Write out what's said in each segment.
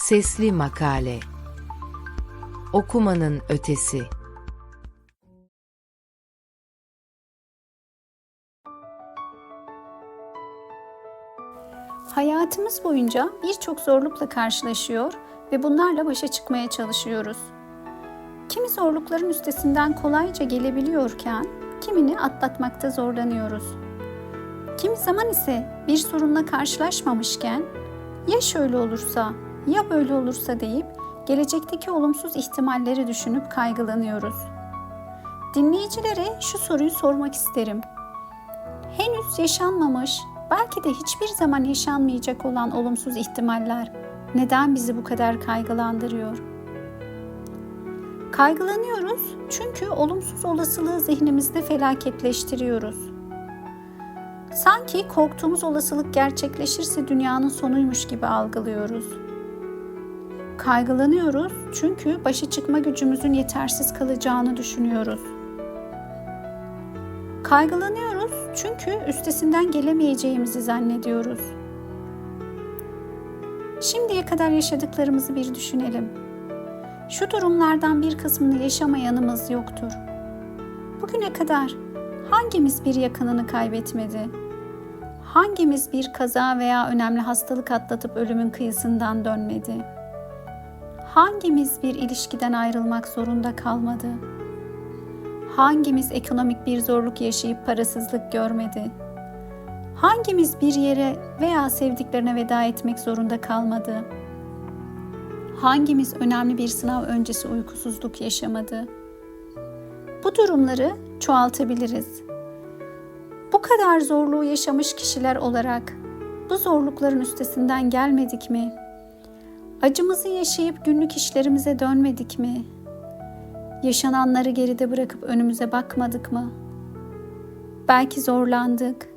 Sesli Makale Okumanın Ötesi Hayatımız boyunca birçok zorlukla karşılaşıyor ve bunlarla başa çıkmaya çalışıyoruz. Kimi zorlukların üstesinden kolayca gelebiliyorken, kimini atlatmakta zorlanıyoruz. Kimi zaman ise bir sorunla karşılaşmamışken, ya şöyle olursa, ya böyle olursa deyip gelecekteki olumsuz ihtimalleri düşünüp kaygılanıyoruz. Dinleyicilere şu soruyu sormak isterim. Henüz yaşanmamış, belki de hiçbir zaman yaşanmayacak olan olumsuz ihtimaller neden bizi bu kadar kaygılandırıyor? Kaygılanıyoruz çünkü olumsuz olasılığı zihnimizde felaketleştiriyoruz. Sanki korktuğumuz olasılık gerçekleşirse dünyanın sonuymuş gibi algılıyoruz. Kaygılanıyoruz çünkü başa çıkma gücümüzün yetersiz kalacağını düşünüyoruz. Kaygılanıyoruz çünkü üstesinden gelemeyeceğimizi zannediyoruz. Şimdiye kadar yaşadıklarımızı bir düşünelim. Şu durumlardan bir kısmını yaşamayanımız yoktur. Bugüne kadar hangimiz bir yakınını kaybetmedi? Hangimiz bir kaza veya önemli hastalık atlatıp ölümün kıyısından dönmedi? Hangimiz bir ilişkiden ayrılmak zorunda kalmadı? Hangimiz ekonomik bir zorluk yaşayıp parasızlık görmedi? Hangimiz bir yere veya sevdiklerine veda etmek zorunda kalmadı? Hangimiz önemli bir sınav öncesi uykusuzluk yaşamadı? Bu durumları çoğaltabiliriz. Bu kadar zorluğu yaşamış kişiler olarak bu zorlukların üstesinden gelmedik mi? Acımızı yaşayıp günlük işlerimize dönmedik mi? Yaşananları geride bırakıp önümüze bakmadık mı? Belki zorlandık,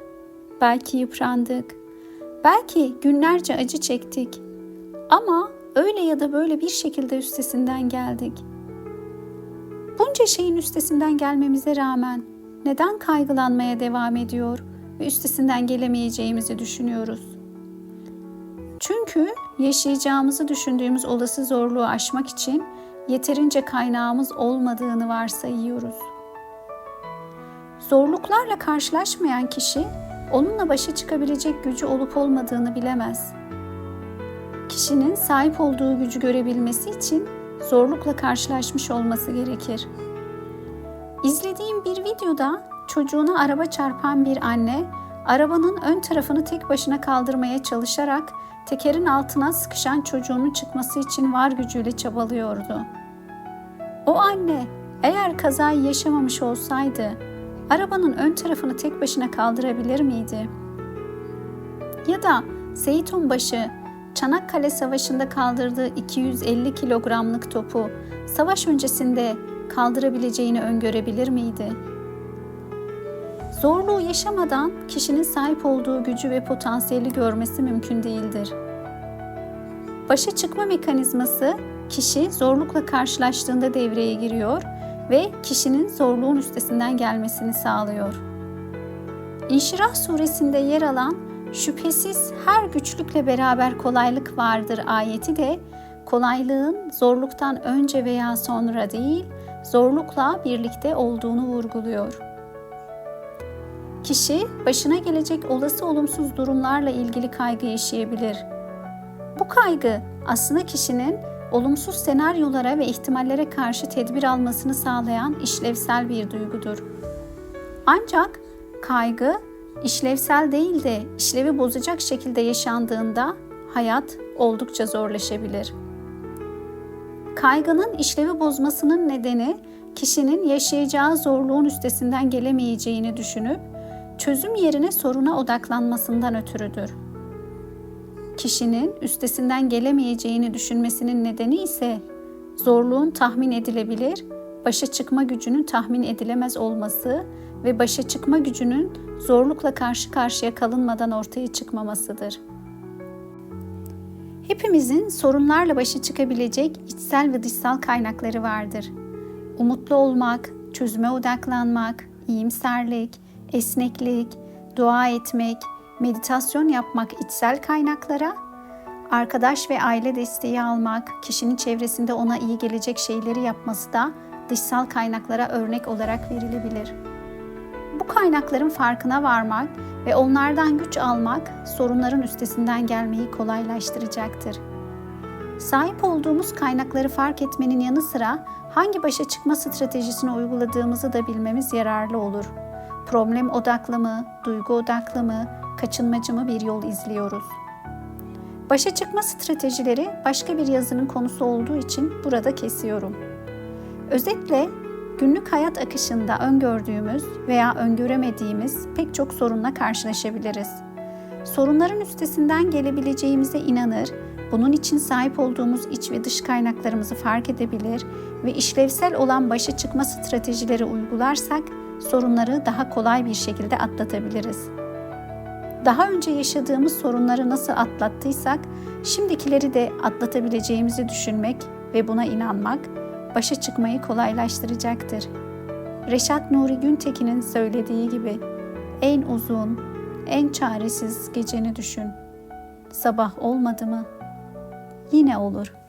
belki yıprandık, belki günlerce acı çektik. Ama öyle ya da böyle bir şekilde üstesinden geldik. Bunca şeyin üstesinden gelmemize rağmen neden kaygılanmaya devam ediyor ve üstesinden gelemeyeceğimizi düşünüyoruz? Çünkü yaşayacağımızı düşündüğümüz olası zorluğu aşmak için yeterince kaynağımız olmadığını varsayıyoruz. Zorluklarla karşılaşmayan kişi onunla başa çıkabilecek gücü olup olmadığını bilemez. Kişinin sahip olduğu gücü görebilmesi için zorlukla karşılaşmış olması gerekir. İzlediğim bir videoda çocuğuna araba çarpan bir anne arabanın ön tarafını tek başına kaldırmaya çalışarak tekerin altına sıkışan çocuğunun çıkması için var gücüyle çabalıyordu. O anne eğer kazayı yaşamamış olsaydı arabanın ön tarafını tek başına kaldırabilir miydi? Ya da Seyit Onbaşı Çanakkale Savaşı'nda kaldırdığı 250 kilogramlık topu savaş öncesinde kaldırabileceğini öngörebilir miydi? Zorluğu yaşamadan kişinin sahip olduğu gücü ve potansiyeli görmesi mümkün değildir. Başa çıkma mekanizması kişi zorlukla karşılaştığında devreye giriyor ve kişinin zorluğun üstesinden gelmesini sağlıyor. İnşirah suresinde yer alan şüphesiz her güçlükle beraber kolaylık vardır ayeti de kolaylığın zorluktan önce veya sonra değil, zorlukla birlikte olduğunu vurguluyor. Kişi başına gelecek olası olumsuz durumlarla ilgili kaygı yaşayabilir. Bu kaygı aslında kişinin olumsuz senaryolara ve ihtimallere karşı tedbir almasını sağlayan işlevsel bir duygudur. Ancak kaygı işlevsel değil de işlevi bozacak şekilde yaşandığında hayat oldukça zorlaşabilir. Kaygının işlevi bozmasının nedeni kişinin yaşayacağı zorluğun üstesinden gelemeyeceğini düşünüp çözüm yerine soruna odaklanmasından ötürüdür. Kişinin üstesinden gelemeyeceğini düşünmesinin nedeni ise zorluğun tahmin edilebilir, başa çıkma gücünün tahmin edilemez olması ve başa çıkma gücünün zorlukla karşı karşıya kalınmadan ortaya çıkmamasıdır. Hepimizin sorunlarla başa çıkabilecek içsel ve dışsal kaynakları vardır. Umutlu olmak, çözüme odaklanmak, iyimserlik, esneklik, dua etmek, meditasyon yapmak içsel kaynaklara, Arkadaş ve aile desteği almak, kişinin çevresinde ona iyi gelecek şeyleri yapması da dışsal kaynaklara örnek olarak verilebilir. Bu kaynakların farkına varmak ve onlardan güç almak sorunların üstesinden gelmeyi kolaylaştıracaktır. Sahip olduğumuz kaynakları fark etmenin yanı sıra hangi başa çıkma stratejisini uyguladığımızı da bilmemiz yararlı olur. Problem odaklı mı, duygu odaklı mı, kaçınmacı mı bir yol izliyoruz? Başa çıkma stratejileri başka bir yazının konusu olduğu için burada kesiyorum. Özetle günlük hayat akışında öngördüğümüz veya öngöremediğimiz pek çok sorunla karşılaşabiliriz. Sorunların üstesinden gelebileceğimize inanır, bunun için sahip olduğumuz iç ve dış kaynaklarımızı fark edebilir ve işlevsel olan başa çıkma stratejileri uygularsak sorunları daha kolay bir şekilde atlatabiliriz. Daha önce yaşadığımız sorunları nasıl atlattıysak, şimdikileri de atlatabileceğimizi düşünmek ve buna inanmak başa çıkmayı kolaylaştıracaktır. Reşat Nuri Güntekin'in söylediği gibi en uzun, en çaresiz geceni düşün. Sabah olmadı mı? Yine olur.''